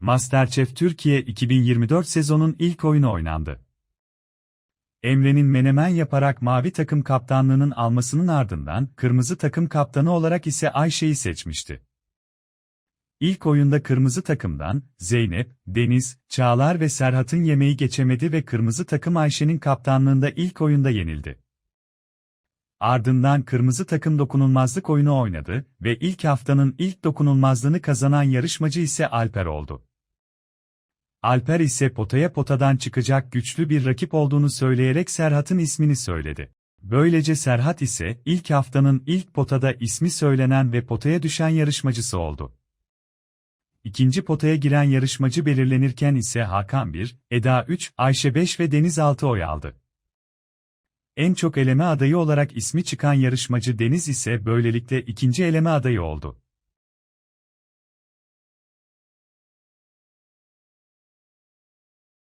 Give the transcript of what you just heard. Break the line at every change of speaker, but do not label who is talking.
MasterChef Türkiye 2024 sezonun ilk oyunu oynandı. Emre'nin menemen yaparak mavi takım kaptanlığının almasının ardından kırmızı takım kaptanı olarak ise Ayşe'yi seçmişti. İlk oyunda kırmızı takımdan Zeynep, Deniz, Çağlar ve Serhat'ın yemeği geçemedi ve kırmızı takım Ayşe'nin kaptanlığında ilk oyunda yenildi. Ardından kırmızı takım dokunulmazlık oyunu oynadı ve ilk haftanın ilk dokunulmazlığını kazanan yarışmacı ise Alper oldu. Alper ise potaya potadan çıkacak güçlü bir rakip olduğunu söyleyerek Serhat'ın ismini söyledi. Böylece Serhat ise ilk haftanın ilk potada ismi söylenen ve potaya düşen yarışmacısı oldu. İkinci potaya giren yarışmacı belirlenirken ise Hakan 1, Eda 3, Ayşe 5 ve Deniz 6 oy aldı. En çok eleme adayı olarak ismi çıkan yarışmacı Deniz ise böylelikle ikinci eleme adayı oldu.